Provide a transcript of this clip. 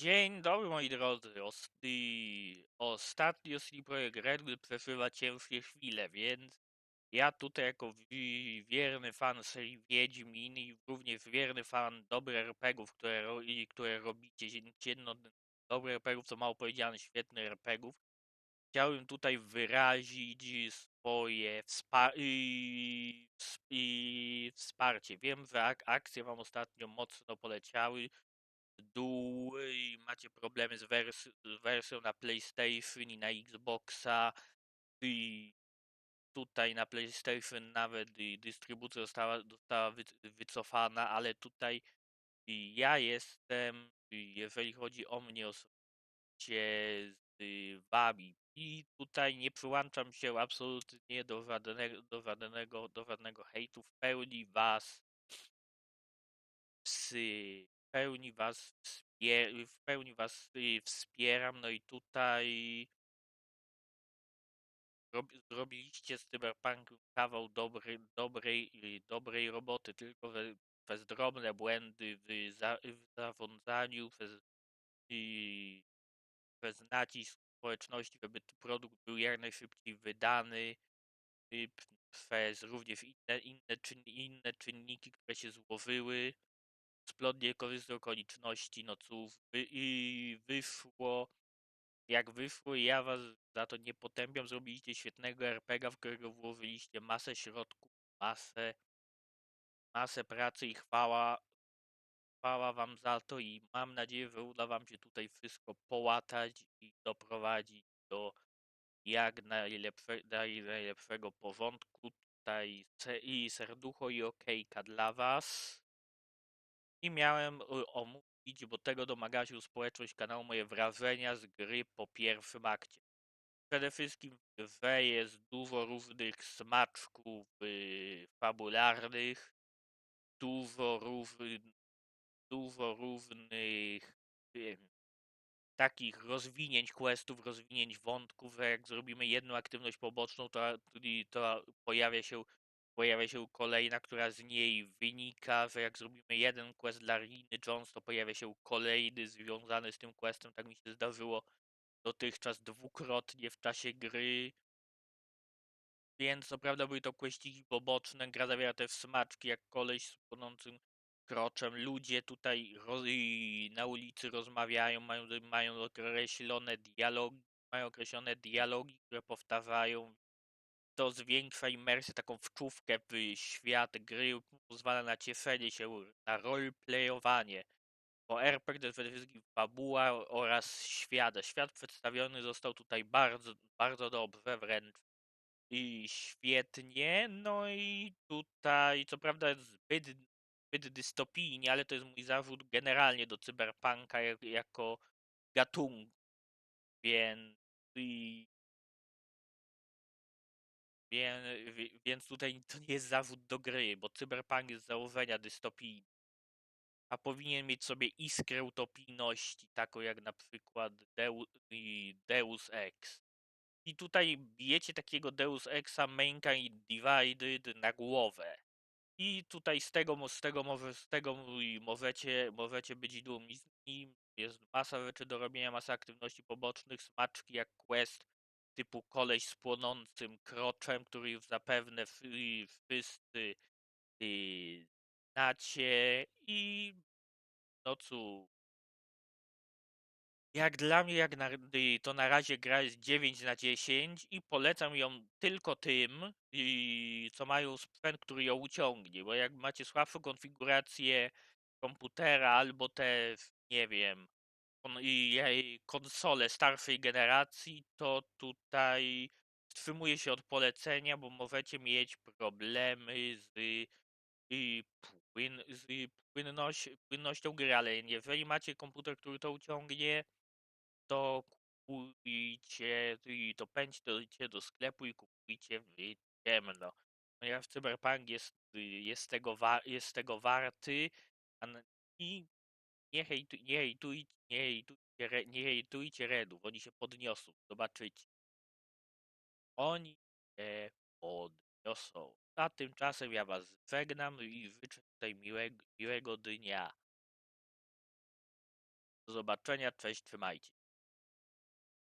Dzień dobry moi drodzy. Os- Ostatnio CD Projekt Red przeżywa ciężkie chwile, więc ja tutaj jako wi- wierny fan serii Wiedźmin i również wierny fan dobrych RPGów, które, ro- które robicie, jedno dobrych RPGów, co mało powiedziane, świetnych RPGów, chciałbym tutaj wyrazić swoje wspa- ws- wsparcie. Wiem, że ak- akcje wam ostatnio mocno poleciały, dół i macie problemy z, wers- z wersją na PlayStation i na Xboxa i tutaj na PlayStation nawet dystrybucja została, została wy- wycofana, ale tutaj ja jestem, jeżeli chodzi o mnie osobiście z wami i tutaj nie przyłączam się absolutnie do żadnego, do żadnego, do żadnego hejtu, w pełni was psy, pełni was w pełni was y, wspieram, no i tutaj rob- zrobiliście z Cyberpunkiem kawał dobry, dobrej, y, dobrej roboty, tylko że przez drobne błędy w, za, w zarządzaniu, przez, i, nacisk społeczności, żeby produkt był jak najszybciej wydany, y, p- przez również inne, inne, czyn, inne czynniki, które się złożyły, splotnie korzystne okoliczności, no cóż, wy, i wyszło jak wyszło ja was za to nie potępiam, zrobiliście świetnego RPG, w którego włożyliście masę środków, masę, masę pracy i chwała, chwała wam za to i mam nadzieję, że uda wam się tutaj wszystko połatać i doprowadzić do jak najlepsze, najlepszego porządku. Tutaj i serducho i okejka dla was. I miałem y, omówić, bo tego domagała się społeczność kanału, moje wrażenia z gry po pierwszym akcie. Przede wszystkim w grze jest dużo różnych smaczków y, fabularnych, dużo, różnych, dużo różnych y, takich rozwinięć questów, rozwinięć wątków, że jak zrobimy jedną aktywność poboczną, to, to pojawia się pojawia się kolejna, która z niej wynika, że jak zrobimy jeden quest dla Riny Jones, to pojawia się kolejny związany z tym questem. Tak mi się zdarzyło dotychczas dwukrotnie w czasie gry. Więc co prawda były to questy poboczne, gra zawiera też smaczki, jak koleś z płonącym kroczem. Ludzie tutaj na ulicy rozmawiają, mają, mają określone dialogi, mają określone dialogi, które powtarzają to zwiększa imersję, taką wczówkę w świat gry, pozwala na cieszenie się, na roleplayowanie. Bo RPG to jest przede wszystkim fabuła oraz świat. Świat przedstawiony został tutaj bardzo, bardzo dobrze wręcz i świetnie. No i tutaj, co prawda zbyt, zbyt dystopijnie, ale to jest mój zawód generalnie do cyberpunka jako gatunku. Więc i więc tutaj to nie jest zawód do gry, bo cyberpunk jest z założenia dystopijny. A powinien mieć sobie iskrę utopijności, taką jak na przykład Deus Ex. I tutaj bijecie takiego Deus Exa Mankind Divided na głowę. I tutaj z tego, z tego, może, z tego możecie, możecie być dumni. Jest masa rzeczy do robienia, masa aktywności pobocznych, smaczki jak quest, typu koleś z płonącym kroczem, który już zapewne wszyscy y, znacie i no cóż, jak dla mnie, jak na, y, to na razie gra jest 9 na 10 i polecam ją tylko tym, y, co mają sprzęt, który ją uciągnie, bo jak macie słabszą konfigurację komputera albo też, nie wiem, jej konsole starszej generacji, to tutaj wstrzymuje się od polecenia, bo możecie mieć problemy z, i płyn, z płynność, płynnością gry, ale jeżeli macie komputer, który to uciągnie, to kupujcie, to pędźcie do sklepu i kupujcie w ciemno. No w Cyberpunk jest, jest, tego, jest tego warty i nie, hejtu, nie, hejtuj, nie, hejtujcie, nie hejtujcie Redów, oni się podniosą, zobaczycie. Oni się podniosą. A tymczasem ja was żegnam i życzę tutaj miłego, miłego dnia. Do zobaczenia, cześć, trzymajcie.